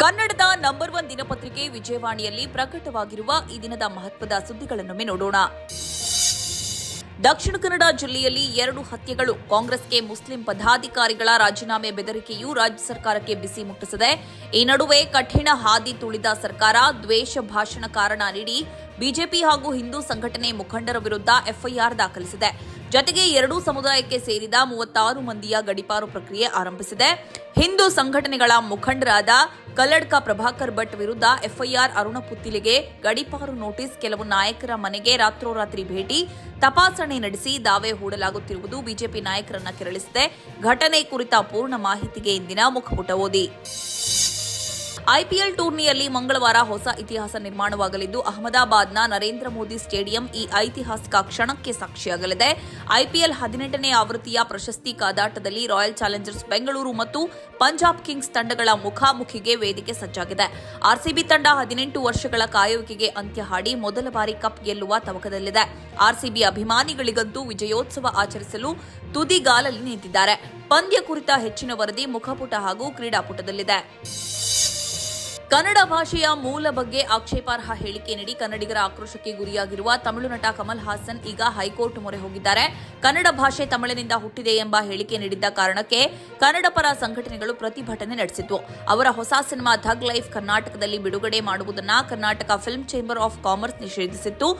ಕನ್ನಡದ number one ದಿನಪತ್ರಿಕೆ ವಿಜಯವಾಣಿಯಲ್ಲಿ ಪ್ರಕಟವಾಗಿರುವ ಈ ದಿನದ ಮಹತ್ವದ ಸುದ್ದಿಗಳನ್ನೊಮ್ಮೆ ನೋಡೋಣ. ದಕ್ಷಿಣ ಕನ್ನಡ ಜಿಲ್ಲೆಯಲ್ಲಿ ಎರಡು ಹತ್ಯೆಗಳು. ಕಾಂಗ್ರೆಸ್ಗೆ ಮುಸ್ಲಿಂ ಪದಾಧಿಕಾರಿಗಳ ರಾಜೀನಾಮೆ ಬೆದರಿಕೆಯು ರಾಜ್ಯ ಸರ್ಕಾರಕ್ಕೆ ಬಿಸಿ ಮುಟ್ಟಿಸಿದೆ. ಈ ನಡುವೆ ಕಠಿಣ ಹಾದಿ ತುಳಿದ ಸರ್ಕಾರ ದ್ವೇಷ ಭಾಷಣ ಕಾರಣ ನೀಡಿ ಬಿಜೆಪಿ ಹಾಗೂ ಹಿಂದೂ ಸಂಘಟನೆ ಮುಖಂಡರ ವಿರುದ್ಧ ಎಫ್ಐಆರ್ ದಾಖಲಿಸಿದೆ. ಜತೆಗೆ ಎರಡೂ ಸಮುದಾಯಕ್ಕೆ ಸೇರಿದ ಮೂವತ್ತಾರು ಮಂದಿಯ ಗಡಿಪಾರು ಪ್ರಕ್ರಿಯೆ ಆರಂಭಿಸಿದೆ. ಹಿಂದೂ ಸಂಘಟನೆಗಳ ಮುಖಂಡರಾದ ಕಲ್ಲಡ್ಕ ಪ್ರಭಾಕರ್ ಭಟ್ ವಿರುದ್ಧ ಎಫ್ಐಆರ್ ಅರುಣ ಪುತ್ತಿಲಿಗೆ ಗಡಿಪಾರು ನೋಟಿಸ್ ಕೆಲವು ನಾಯಕರ ಮನೆಗೆ ರಾತ್ರೋರಾತ್ರಿ ಭೇಟಿ, ತಪಾಸಣೆ ನಡೆಸಿ ದಾವೆ ಹೂಡಲಾಗುತ್ತಿರುವುದು ಬಿಜೆಪಿ ನಾಯಕರನ್ನ ಕೆರಳಿಸಿದೆ. ಘಟನೆ ಕುರಿತ ಪೂರ್ಣ ಮಾಹಿತಿಗೆ ಇಂದಿನ ಮುಖಪುಟ ಓದಿ. ಐಪಿಎಲ್ ಟೂರ್ನಿಯಲ್ಲಿ ಮಂಗಳವಾರ ಹೊಸ ಇತಿಹಾಸ ನಿರ್ಮಾಣವಾಗಲಿದ್ದು, ಅಹಮದಾಬಾದ್ನ ನರೇಂದ್ರ ಮೋದಿ ಸ್ಟೇಡಿಯಂ ಈ ಐತಿಹಾಸಿಕ ಕ್ಷಣಕ್ಕೆ ಸಾಕ್ಷಿಯಾಗಲಿದೆ. ಐಪಿಎಲ್ ಹದಿನೆಂಟನೇ ಆವೃತ್ತಿಯ ಪ್ರಶಸ್ತಿ ಕಾದಾಟದಲ್ಲಿ ರಾಯಲ್ ಚಾಲೆಂಜರ್ಸ್ ಬೆಂಗಳೂರು ಮತ್ತು ಪಂಜಾಬ್ ಕಿಂಗ್ಸ್ ತಂಡಗಳ ಮುಖಾಮುಖಿಗೆ ವೇದಿಕೆ ಸಜ್ಜಾಗಿದೆ. ಆರ್ಸಿಬಿ ತಂಡ ಹದಿನೆಂಟು ವರ್ಷಗಳ ಕಾಯುವಿಕೆಗೆ ಅಂತ್ಯ ಹಾಡಿ ಮೊದಲ ಬಾರಿ ಕಪ್ ಗೆಲ್ಲುವ ತವಕದಲ್ಲಿದೆ. ಆರ್ಸಿಬಿ ಅಭಿಮಾನಿಗಳಿಗಂತೂ ವಿಜಯೋತ್ಸವ ಆಚರಿಸಲು ತುದಿಗಾಲಲ್ಲಿ ನಿಂತಿದ್ದಾರೆ. ಪಂದ್ಯ ಕುರಿತ ಹೆಚ್ಚಿನ ವರದಿ ಮುಖಪುಟ ಹಾಗೂ ಕ್ರೀಡಾಪುಟದಲ್ಲಿದೆ. ಕನ್ನಡ ಭಾಷೆಯ ಮೂಲ ಬಗ್ಗೆ ಆಕ್ಷೇಪಾರ್ಹ ಹೇಳಿಕೆ ನೀಡಿ ಕನ್ನಡಿಗರ ಆಕ್ರೋಶಕ್ಕೆ ಗುರಿಯಾಗಿರುವ ತಮಿಳು ನಟ ಕಮಲ್ ಹಾಸನ್ ಈಗ ಹೈಕೋರ್ಟ್ ಮೊರೆ ಹೋಗಿದ್ದಾರೆ. ಕನ್ನಡ ಭಾಷೆ ತಮಿಳಿನಿಂದ ಹುಟ್ಟಿದೆ ಎಂಬ ಹೇಳಿಕೆ ನೀಡಿದ್ದ ಕಾರಣಕ್ಕೆ ಕನ್ನಡ ಪರ ಸಂಘಟನೆಗಳು ಪ್ರತಿಭಟನೆ ನಡೆಸಿತು ಅವರ ಹೊಸ ಸಿನಿಮಾ ಧಗ್ ಲೈಫ್ ಕರ್ನಾಟಕದಲ್ಲಿ ಬಿಡುಗಡೆ ಮಾಡುವುದನ್ನು Karnataka film chamber of commerce ನಿಷೇಧಿಸಿತ್ತು.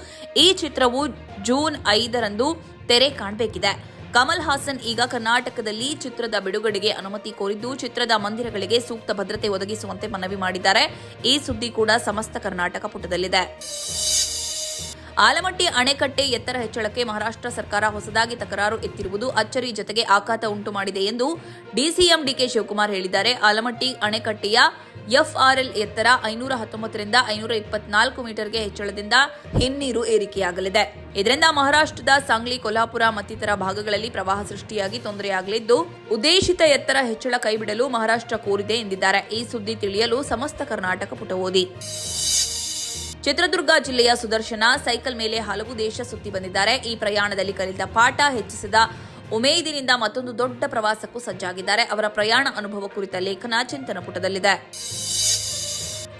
ಈ ಚಿತ್ರವು ಜೂನ್ ಐದರಂದು ತೆರೆ ಕಾಣಬೇಕಿದೆ. ಕಮಲ್ ಹಾಸನ್ ಈಗ ಕರ್ನಾಟಕದಲ್ಲಿ ಚಿತ್ರದ ಬಿಡುಗಡೆಗೆ ಅನುಮತಿ ಕೋರಿದ್ದು, ಚಿತ್ರದ ಮಂದಿರಗಳಿಗೆ ಸೂಕ್ತ ಭದ್ರತೆ ಒದಗಿಸುವಂತೆ ಮನವಿ ಮಾಡಿದ್ದಾರೆ. ಈ ಸುದ್ದಿ ಕೂಡ ಸಮಸ್ತ ಕರ್ನಾಟಕ ಪುಟದಲ್ಲಿದೆ. ಆಲಮಟ್ಟಿ ಅಣೆಕಟ್ಟೆ ಎತ್ತರ ಹೆಚ್ಚಳಕ್ಕೆ ಮಹಾರಾಷ್ಟ್ರ ಸರ್ಕಾರ ಹೊಸದಾಗಿ ತಕರಾರು ಎತ್ತಿರುವುದು ಅಚ್ಚರಿ ಜತೆಗೆ ಆಘಾತ ಉಂಟು ಮಾಡಿದೆ ಎಂದು ಡಿಸಿಎಂ ಡಿಕೆ ಶಿವಕುಮಾರ್ ಹೇಳಿದ್ದಾರೆ. ಆಲಮಟ್ಟಿ ಅಣೆಕಟ್ಟೆಯ ಎಫ್ಆರ್ಎಲ್ ಎತ್ತರ ಐನೂರ ಹತ್ತೊಂಬತ್ತರಿಂದ ಐನೂರ ಇಪ್ಪತ್ನಾಲ್ಕು ಮೀಟರ್ಗೆ ಹೆಚ್ಚಳದಿಂದ ಹಿನ್ನೀರು ಏರಿಕೆಯಾಗಲಿದೆ. ಇದರಿಂದ ಮಹಾರಾಷ್ಟ್ರದ ಸಾಂಗ್ಲಿ, ಕೊಲ್ಹಾಪುರ ಮತ್ತಿತರ ಭಾಗಗಳಲ್ಲಿ ಪ್ರವಾಹ ಸೃಷ್ಟಿಯಾಗಿ ತೊಂದರೆಯಾಗಲಿದ್ದು, ಉದ್ದೇಶಿತ ಎತ್ತರ ಹೆಚ್ಚಳ ಕೈಬಿಡಲು ಮಹಾರಾಷ್ಟ್ರ ಕೋರಿದೆ ಎಂದಿದ್ದಾರೆ. ಈ ಸುದ್ದಿ ತಿಳಿಯಲು ಸಮಸ್ತ ಕರ್ನಾಟಕ ಪುಟ ಓದಿ. ಚಿತ್ರದುರ್ಗ ಜಿಲ್ಲೆಯ ಸುದರ್ಶನ ಸೈಕಲ್ ಮೇಲೆ ಹಲವು ದೇಶ ಸುತ್ತಿ ಬಂದಿದ್ದಾರೆ. ಈ ಪ್ರಯಾಣದಲ್ಲಿ ಕಲಿತ ಪಾಠ ಹೆಚ್ಚಿಸಿದ ಉಮೇದಿನಿಂದ ಮತ್ತೊಂದು ದೊಡ್ಡ ಪ್ರವಾಸಕ್ಕೂ ಸಜ್ಜಾಗಿದ್ದಾರೆ. ಅವರ ಪ್ರಯಾಣ ಅನುಭವ ಕುರಿತ ಲೇಖನ ಚಿಂತನ ಪುಟದಲ್ಲಿದೆ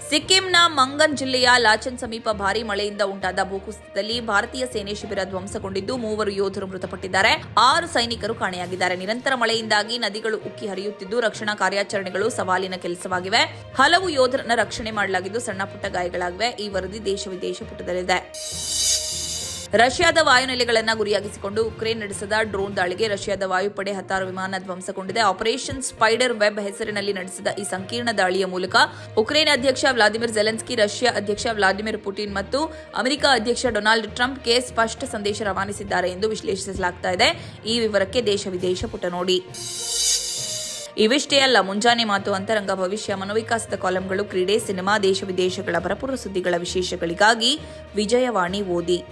ಸಿಕ್ಕಿಂನ ಮಂಗನ್ ಜಿಲ್ಲೆಯ ಲಾಚನ್ ಸಮೀಪ ಭಾರೀ ಮಳೆಯಿಂದ ಉಂಟಾದ ಭೂಕುಸಿತದಲ್ಲಿ ಭಾರತೀಯ ಸೇನೆ ಶಿಬಿರ ಧ್ವಂಸಗೊಂಡಿದ್ದು ಮೂವರು ಯೋಧರು ಮೃತಪಟ್ಟಿದ್ದಾರೆ. ಆರು ಸೈನಿಕರು ಕಾಣೆಯಾಗಿದ್ದಾರೆ. ನಿರಂತರ ಮಳೆಯಿಂದಾಗಿ ನದಿಗಳು ಉಕ್ಕಿ ಹರಿಯುತ್ತಿದ್ದು ರಕ್ಷಣಾ ಕಾರ್ಯಾಚರಣೆಗಳು ಸವಾಲಿನ ಕೆಲಸವಾಗಿವೆ. ಹಲವು ಯೋಧರನ್ನ ರಕ್ಷಣೆ ಮಾಡಲಾಗಿದ್ದು ಸಣ್ಣ ಗಾಯಗಳಾಗಿವೆ. ಈ ವರದಿ ದೇಶ ವಿದೇಶ ಪುಟದಲ್ಲಿದೆ. ರಷ್ಯಾದ ವಾಯುನೆಲೆಗಳನ್ನು ಗುರಿಯಾಗಿಸಿಕೊಂಡು ಉಕ್ರೇನ್ ನಡೆಸಿದ ಡ್ರೋನ್ ದಾಳಿಗೆ ರಷ್ಯಾದ ವಾಯುಪಡೆ ಹತ್ತಾರು ವಿಮಾನ ಧ್ವಂಸಗೊಂಡಿದೆ. ಆಪರೇಷನ್ ಸ್ಪೈಡರ್ ವೆಬ್ ಹೆಸರಿನಲ್ಲಿ ನಡೆಸಿದ ಈ ಸಂಕೀರ್ಣ ದಾಳಿಯ ಮೂಲಕ ಉಕ್ರೇನ್ ಅಧ್ಯಕ್ಷ ವ್ಲಾದಿಮಿರ್ ಜೆಲೆನ್ಸ್ಕಿ, ರಷ್ಯಾ ಅಧ್ಯಕ್ಷ ವ್ಲಾದಿಮಿರ್ ಪುಟಿನ್ ಮತ್ತು ಅಮೆರಿಕ ಅಧ್ಯಕ್ಷ ಡೊನಾಲ್ಡ್ ಟ್ರಂಪ್ಗೆ ಸ್ಪಷ್ಟ ಸಂದೇಶ ರವಾನಿಸಿದ್ದಾರೆ ಎಂದು ವಿಶ್ಲೇಷಿಸಲಾಗ್ತಾ ಇದೆ. ಈ ವಿವರಕ್ಕೆ ದೇಶ ವಿದೇಶ ಪುಟ ನೋಡಿ. ಇವಿಷ್ಟೇ ಅಲ್ಲ, ಮುಂಜಾನೆ ಮಾತು ಅಂತರಂಗ ಭವಿಷ್ಯ ಮನೋವಿಕಾಸದ ಕಾಲಂಗಳು, ಕ್ರೀಡೆ, ಸಿನಿಮಾ, ದೇಶ ವಿದೇಶಗಳ ಭರಪೂರ ಸುದ್ದಿಗಳ ವಿಶೇಷಗಳಿಗಾಗಿ ವಿಜಯವಾಣಿ ಓದಿ.